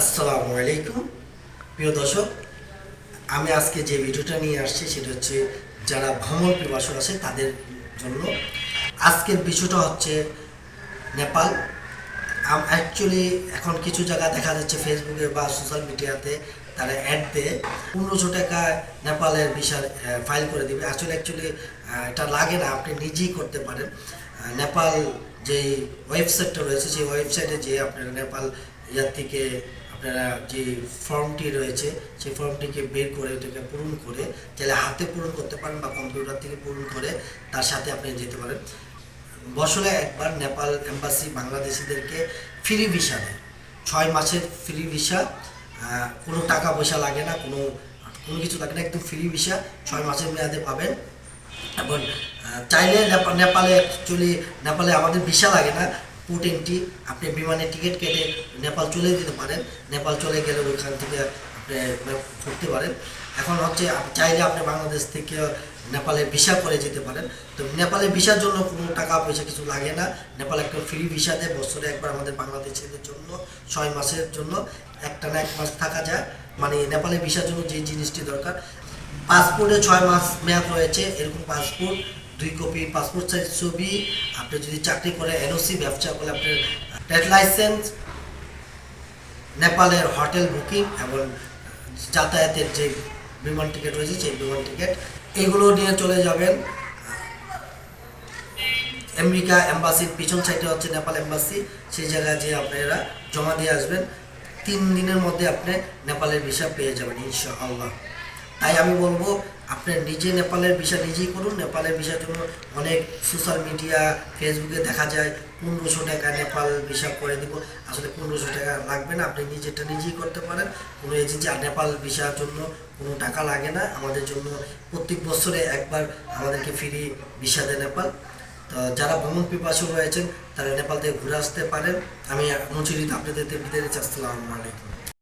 আসসালামু আলাইকুম। প্রিয় দর্শক, আমি আজকে যে ভিডিওটা নিয়ে আসছি সেটা হচ্ছে যারা ভ্রমণ পিপাসু আছে তাদের জন্য। আজকের বিষয়টা হচ্ছে নেপাল। অ্যাকচুয়ালি এখন কিছু জায়গা দেখা যাচ্ছে ফেসবুকে বা সোশ্যাল মিডিয়াতে তারা অ্যাড দেয়। পনেরোশো টাকা নেপালের ভিসার ফাইল করে দিবে। আসলে অ্যাকচুয়ালি এটা লাগে না, আপনি নিজেই করতে পারেন। নেপাল যে ওয়েবসাইটটা রয়েছে, সেই ওয়েবসাইটে যে আপনারা নেপাল ইয়ার থেকে আপনারা যে ফর্মটি রয়েছে, সেই ফর্মটিকে বের করে এটাকে পূরণ করে চাইলে হাতে পূরণ করতে পারেন বা কম্পিউটার থেকে পূরণ করে তার সাথে আপনি যেতে পারেন। বছরে একবার নেপাল এম্বাসি বাংলাদেশিদেরকে ফ্রি ভিসা দেয়। ছয় মাসের ফ্রি ভিসা কোনো টাকা পয়সা লাগে না, কোনো কোনো কিছু লাগে না, একদম ফ্রি ভিসা, ছয় মাসের মেয়াদে পাবেন। এবং চাইলে নেপা- নেপালে অ্যাকচুয়ালি নেপালে আমাদের ভিসা লাগে না পোর্ট এন্ট্রি আপনি বিমানে টিকিট কেটে নেপাল চলে যেতে পারেন। নেপাল চলে গেলে ওইখান থেকে আপনি ঘুরতে পারেন। এখন হচ্ছে চাইলে আপনি বাংলাদেশ থেকে নেপালে ভিসা করে যেতে পারেন। তো নেপালে ভিসার জন্য কোনো টাকা পয়সা কিছু লাগে না। নেপাল একটা ফ্রি ভিসা দেয়, বছরে একবার আমাদের বাংলাদেশিদের জন্য, ছয় মাসের জন্য, একটা না এক মাস থাকা যায়। মানে নেপালে ভিসার জন্য যে জিনিসটি দরকার। পাসপোর্টে ছয় মাস মেয়াদ রয়েছে, এরকম পাসপোর্ট দুই কপি পাসপোর্ট সাইজ ছবি, আপনি যদি চাকরি করে এনওসি ব্যবসা করে আপনার ট্রেড লাইসেন্স নেপালের হোটেল বুকিং এবং যাতায়াতের যে বিমান টিকিট রয়েছে, সেই বিমান টিকিট এগুলো নিয়ে চলে যাবেন। আমেরিকা এম্বাসির পিছন সাইডে হচ্ছে নেপাল এম্বাসি সেই জায়গায় যে আপনারা জমা দিয়ে আসবেন। তিন দিনের মধ্যে আপনি নেপালের ভিসা পেয়ে যাবেন, ইনশাআল্লাহ। তাই আমি বলব, আপনি নিজে নেপালের ভিসা নিজেই করুন। নেপালের ভিসার জন্য অনেক সোশ্যাল মিডিয়া ফেসবুকে দেখা যায়, পনেরোশো টাকা নেপাল ভিসা করে দিব। আসলে পনেরোশো টাকা লাগবে না, আপনি নিজেরটা নিজেই করতে পারেন। কোনো এজেন্সি আর নেপাল ভিসার জন্য কোনো টাকা লাগে না। আমাদের জন্য প্রত্যেক বছরে একবার আমাদেরকে ফ্রি ভিসা দেয় নেপাল। তো যারা ভ্রমণ পিপাসু রয়েছেন, তারা নেপাল থেকে ঘুরে আসতে পারেন। আমি মুচিরিত আপনাদের বিদায় নিচ্ছি। আসসালামু আলাইকুম।